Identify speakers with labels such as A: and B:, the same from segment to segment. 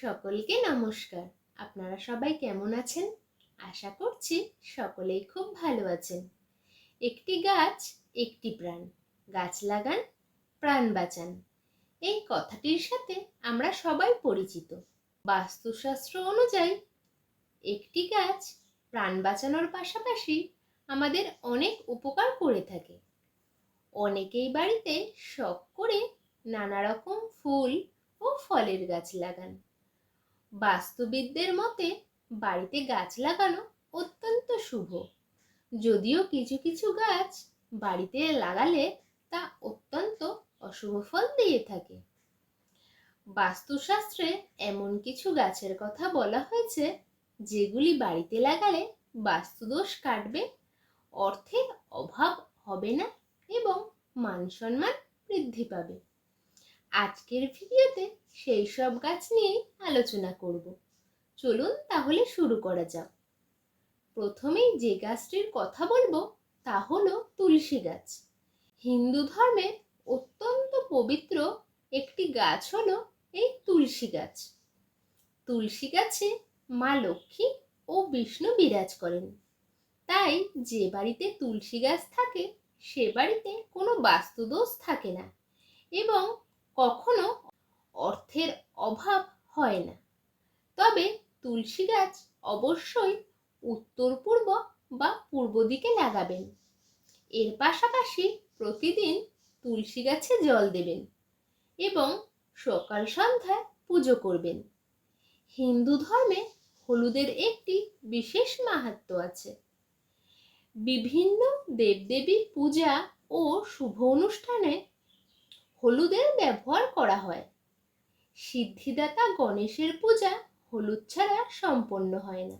A: সকলকে নমস্কার। আপনারা সবাই কেমন আছেন? আশা করছি সকলেই খুব ভালো আছেন। একটি গাছ, একটি প্রাণ। গাছ লাগান, প্রাণ বাঁচান। এই কথাটির সাথে আমরা সবাই পরিচিত। বাস্তুশাস্ত্র অনুযায়ী, একটি গাছ প্রাণ বাঁচানোর পাশাপাশি আমাদের অনেক উপকার করে থাকে। অনেকেই বাড়িতে শখ করে নানা রকম ফুল ও ফলের গাছ লাগান। বাস্তুবিদদের মতে, বাড়িতে গাছ লাগানো অত্যন্ত শুভ। যদিও কিছু কিছু গাছ বাড়িতে লাগালে তা অত্যন্ত অশুভ ফল দিয়ে থাকে। বাস্তুশাস্ত্রে এমন কিছু গাছের কথা বলা হয়েছে, যেগুলি বাড়িতে লাগালে বাস্তুদোষ কাটবে অর্থের অভাব হবে না এবং মান সম্মান বৃদ্ধি পাবে। আজকের ভিডিওতে সেই সব গাছ নিয়েই আলোচনা করব। চলুন তাহলে শুরু করা যাক। প্রথমেই যে গাছটির কথা বলব, তা হলো তুলসী গাছ। হিন্দু ধর্মে অত্যন্ত পবিত্র একটি গাছ হলো এই তুলসী গাছ। তুলসী গাছে মা লক্ষ্মী ও বিষ্ণু বিরাজ করেন। তাই যে বাড়িতে তুলসী গাছ থাকে, সে বাড়িতে কোনো বাস্তুদোষ থাকে না। এবং কখনো অর্থের অভাব হয় না। তবে তুলসী গাছ অবশ্যই উত্তর পূর্ব বা পূর্ব দিকে লাগাবেন। এর পাশাপাশি প্রতিদিন তুলসী গাছে জল দেবেন এবং সকাল সন্ধ্যায় পুজো করবেন। হিন্দু ধর্মে হলুদের একটি বিশেষ মাহাত্ম আছে। বিভিন্ন দেবদেবীর পূজা ও শুভ অনুষ্ঠানে হলুদের ব্যবহার করা হয়। সিদ্ধিদাতা গণেশের পূজা হলুদ ছাড়া সম্পন্ন হয় না।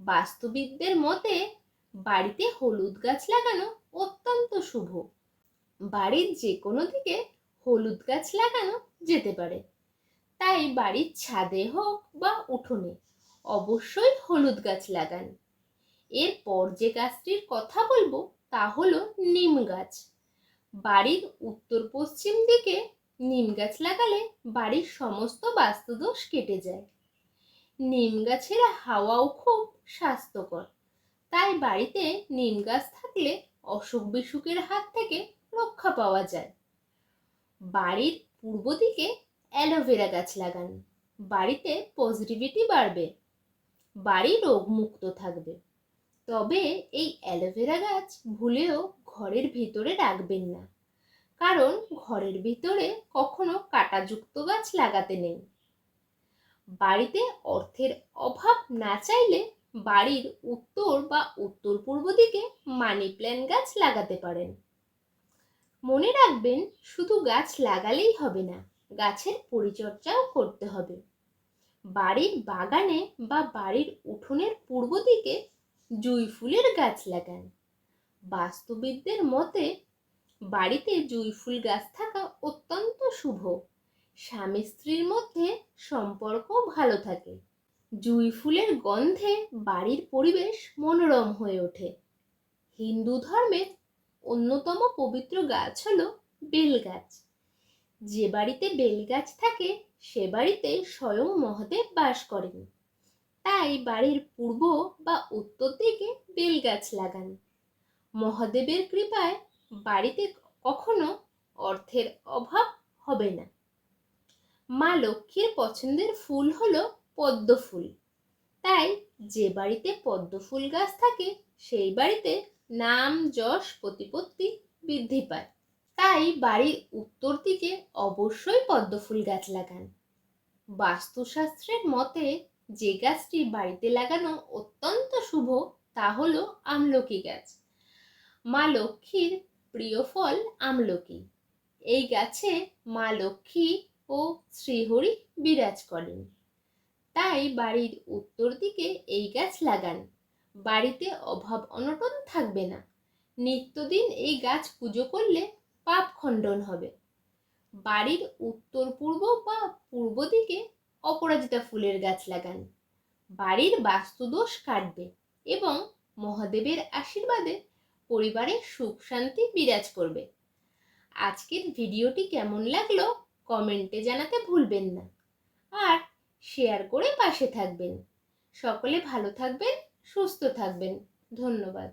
A: বাস্তুবিদদের মতে, বাড়িতে হলুদ গাছ লাগানো অত্যন্ত শুভ। বাড়ির যে কোনো দিকে হলুদ গাছ লাগানো যেতে পারে। তাই বাড়ির ছাদে হোক বা উঠোনে অবশ্যই হলুদ গাছ লাগান। এরপর যে গাছটির কথা বলব তা হলো নিম গাছ। বাড়ির উত্তর পশ্চিম দিকে নিম গাছ লাগালে বাড়ির সমস্ত বাস্তুদোষ কেটে যায়। নিম গাছের হাওয়াও খুব স্বাস্থ্যকর, তাই বাড়িতে নিম গাছ থাকলে অসুখ বিসুখের হাত থেকে রক্ষা পাওয়া যায়। বাড়ির পূর্ব দিকে অ্যালোভেরা গাছ লাগান, বাড়িতে পজিটিভিটি বাড়বে, বাড়ি রোগমুক্ত থাকবে। তবে এই অ্যালোভেরা গাছ ভুলেও ঘরের ভিতরে রাখবেন না। কারণ ঘরের ভিতরে কখনো কাঁটাযুক্ত গাছ লাগাতে নেই। বাড়িতে অর্থের অভাব না চাইলে বাড়ির উত্তর বা উত্তর পূর্ব দিকে মানি প্ল্যান্ট গাছ লাগাতে পারেন। মনে রাখবেন, শুধু গাছ লাগালেই হবে না, গাছের পরিচর্যাও করতে হবে। বাড়ির বাগানে বা বাড়ির উঠোনের পূর্ব দিকে জুঁই ফুলের গাছ লাগান। বাস্তুবিদদের মতে, বাড়িতে জুঁই ফুল গাছ থাকা অত্যন্ত শুভ। স্বামী স্ত্রীর মধ্যে সম্পর্ক ভালো থাকে। জুঁই ফুলের গন্ধে বাড়ির পরিবেশ মনোরম হয়ে ওঠে। হিন্দু ধর্মের অন্যতম পবিত্র গাছ হল বেল গাছ। যে বাড়িতে বেল গাছ থাকে, সে বাড়িতে স্বয়ং মহাদেব বাস করেন। তাই বাড়ির পূর্ব বা উত্তর দিকে বেল গাছ লাগান। মহাদেবের কৃপায় বাড়িতে কখনো অর্থের অভাব হবে না। মা লক্ষ্মীর পছন্দের ফুল হলো পদ্ম ফুল। তাই যে বাড়িতে পদ্ম ফুল গাছ থাকে, সেই বাড়িতে নাম, যশ, প্রতিপত্তি বৃদ্ধি পায়। তাই বাড়ির উত্তর দিকে অবশ্যই পদ্ম ফুল গাছ লাগান। বাস্তুশাস্ত্রের মতে, যে গাছটি বাড়িতে লাগানো অত্যন্ত শুভ, তা হলো আমলকি গাছ। মা লক্ষ্মীর প্রিয় ফল আমলকি। এই গাছে মা লক্ষ্মী ও শ্রীহরি বিরাজ করেন। তাই বাড়ির উত্তর দিকে এই গাছ লাগান। বাড়িতে অভাব অনটন থাকবে না। নিত্যদিন এই গাছ পুজো করলে পাপ খণ্ডন হবে। বাড়ির উত্তর পূর্ব বা পূর্ব দিকে অপরাজিতা ফুলের গাছ লাগান। বাড়ির বাস্তুদোষ কাটবে এবং মহাদেবের আশীর্বাদে পরিবারে সুখ, শান্তি, বিরাজ করবে। আজকের ভিডিওটি কেমন লাগল কমেন্টে জানাতে ভুলবেন না। আর শেয়ার করে পাশে থাকবেন। সকলে ভালো থাকবেন, সুস্থ থাকবেন। ধন্যবাদ।